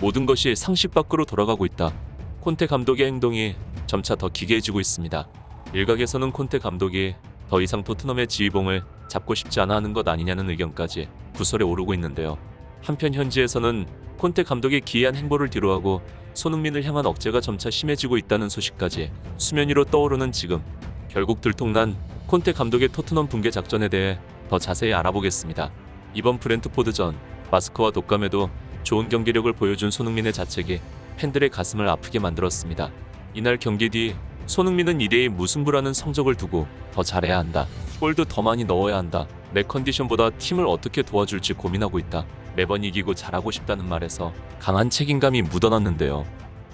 모든 것이 상식 밖으로 돌아가고 있다. 콘테 감독의 행동이 점차 더 기괴해지고 있습니다. 일각에서는 콘테 감독이 더 이상 토트넘의 지휘봉을 잡고 싶지 않아 하는 것 아니냐는 의견까지 구설에 오르고 있는데요. 한편 현지에서는 콘테 감독의 기이한 행보를 뒤로하고 손흥민을 향한 억제가 점차 심해지고 있다는 소식까지 수면 위로 떠오르는 지금 결국 들통난 콘테 감독의 토트넘 붕괴 작전에 대해 더 자세히 알아보겠습니다. 이번 브렌트포드전 마스크와 독감에도 좋은 경기력을 보여준 손흥민의 자책이 팬들의 가슴을 아프게 만들었습니다. 이날 경기 뒤 손흥민은 2대2 무승부라는 성적을 두고 더 잘해야 한다. 골도 더 많이 넣어야 한다. 내 컨디션보다 팀을 어떻게 도와줄지 고민하고 있다. 매번 이기고 잘하고 싶다는 말에서 강한 책임감이 묻어났는데요.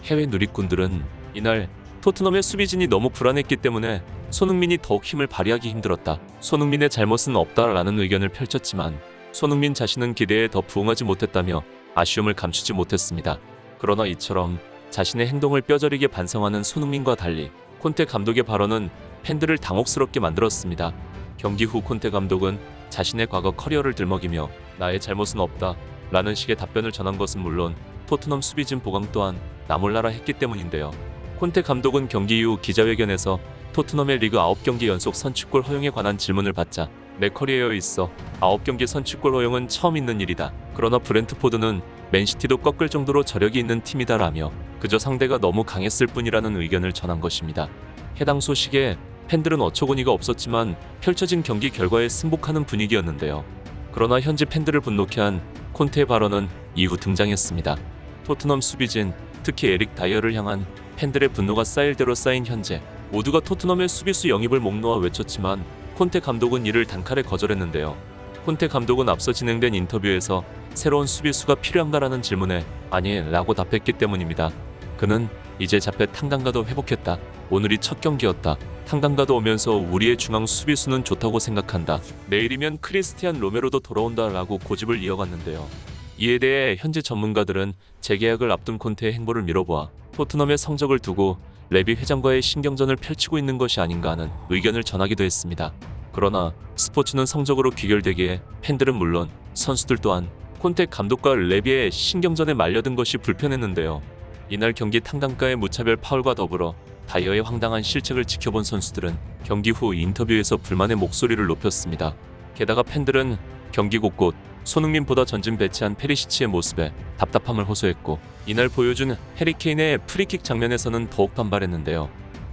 해외 누리꾼들은 이날 토트넘의 수비진이 너무 불안했기 때문에 손흥민이 더욱 힘을 발휘하기 힘들었다. 손흥민의 잘못은 없다라는 의견을 펼쳤지만 손흥민 자신은 기대에 더 부응하지 못했다며 아쉬움을 감추지 못했습니다. 그러나 이처럼 자신의 행동을 뼈저리게 반성하는 손흥민과 달리 콘테 감독의 발언은 팬들을 당혹스럽게 만들었습니다. 경기 후 콘테 감독은 자신의 과거 커리어를 들먹이며 나의 잘못은 없다 라는 식의 답변을 전한 것은 물론 토트넘 수비진 보강 또한 나몰라라 했기 때문인데요. 콘테 감독은 경기 이후 기자회견에서 토트넘의 리그 9경기 연속 선취골 허용에 관한 질문을 받자 내 커리어에 있어 9경기 선취골 허용은 처음 있는 일이다. 그러나 브렌트포드는 맨시티도 꺾을 정도로 저력이 있는 팀이다라며 그저 상대가 너무 강했을 뿐이라는 의견을 전한 것입니다. 해당 소식에 팬들은 어처구니가 없었지만 펼쳐진 경기 결과에 승복하는 분위기였는데요. 그러나 현지 팬들을 분노케 한 콘테의 발언은 이후 등장했습니다. 토트넘 수비진, 특히 에릭 다이어를 향한 팬들의 분노가 쌓일 대로 쌓인 현재 모두가 토트넘의 수비수 영입을 목 놓아 외쳤지만 콘테 감독은 이를 단칼에 거절했는데요. 콘테 감독은 앞서 진행된 인터뷰에서 새로운 수비수가 필요한가라는 질문에 아니 라고 답했기 때문입니다. 그는 이제 잡혀 탄강가도 회복했다. 오늘이 첫 경기였다. 탄강가도 오면서 우리의 중앙 수비수는 좋다고 생각한다. 내일이면 크리스티안 로메로도 돌아온다 라고 고집을 이어갔는데요. 이에 대해 현지 전문가들은 재계약을 앞둔 콘테의 행보를 미뤄보아 토트넘의 성적을 두고 레비 회장과의 신경전을 펼치고 있는 것이 아닌가 하는 의견을 전하기도 했습니다. 그러나 스포츠는 성적으로 귀결되기에 팬들은 물론 선수들 또한 콘테 감독과 레비의 신경전에 말려든 것이 불편했는데요. 이날 경기 탄강가의 무차별 파울과 더불어 다이어의 황당한 실책을 지켜본 선수들은 경기 후 인터뷰에서 불만의 목소리를 높였습니다. 게다가 팬들은 경기 곳곳 손흥민보다 전진 배치한 페리시치의 모습에 답답함을 호소했고 이날 보여준 해리케인의 프리킥 장면에서는 더욱 반발했는데요.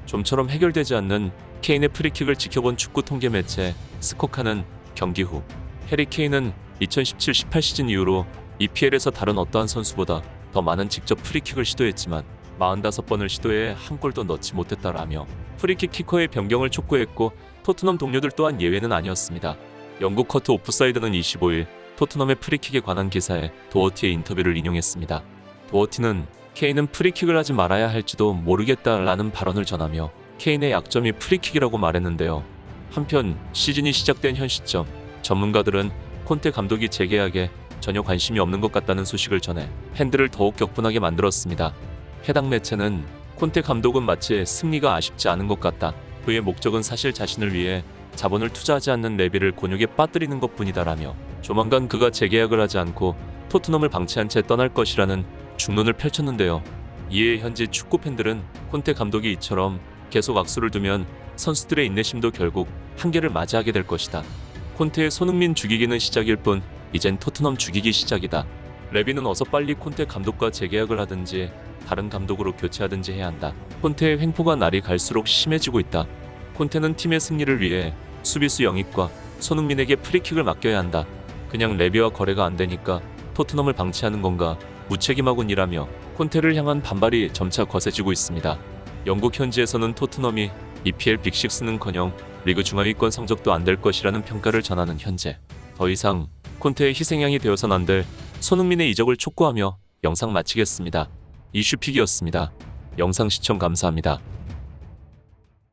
좀처럼 해결되지 않는 케인의 프리킥을 지켜본 축구 통계 매체 스코카는 경기 후 해리케인은 2017-18 시즌 이후로 EPL에서 다른 어떠한 선수보다 더 많은 직접 프리킥을 시도했지만 45번을 시도해 한 골도 넣지 못했다라며 프리킥 키커의 변경을 촉구했고 토트넘 동료들 또한 예외는 아니었습니다. 영국 커트 오프사이드는 25일 토트넘의 프리킥에 관한 기사에 도어티의 인터뷰를 인용했습니다. 도어티는 케인은 프리킥을 하지 말아야 할지도 모르겠다라는 발언을 전하며 케인의 약점이 프리킥이라고 말했는데요. 한편 시즌이 시작된 현 시점 전문가들은 콘테 감독이 재계약에 전혀 관심이 없는 것 같다는 소식을 전해 팬들을 더욱 격분하게 만들었습니다. 해당 매체는 콘테 감독은 마치 승리가 아쉽지 않은 것 같다. 그의 목적은 사실 자신을 위해 자본을 투자하지 않는 레비를 곤욕에 빠뜨리는 것뿐이다라며 조만간 그가 재계약을 하지 않고 토트넘을 방치한 채 떠날 것이라는 중론을 펼쳤는데요. 이에 현지 축구 팬들은 콘테 감독이 이처럼 계속 악수를 두면 선수들의 인내심도 결국 한계를 맞이하게 될 것이다. 콘테의 손흥민 죽이기는 시작일 뿐 이젠 토트넘 죽이기 시작이다. 레비는 어서 빨리 콘테 감독과 재계약을 하든지 다른 감독으로 교체하든지 해야 한다. 콘테의 횡포가 날이 갈수록 심해지고 있다. 콘테는 팀의 승리를 위해 수비수 영입과 손흥민에게 프리킥을 맡겨야 한다. 그냥 레비와 거래가 안 되니까 토트넘을 방치하는 건가 무책임하군 이라며 콘테를 향한 반발이 점차 거세지고 있습니다. 영국 현지에서는 토트넘이 EPL 빅6는커녕 리그 중하위권 성적도 안 될 것이라는 평가를 전하는 현재 더 이상 콘테의 희생양이 되어선 안 될 손흥민의 이적을 촉구하며 영상 마치겠습니다. 이슈픽이었습니다. 영상 시청 감사합니다.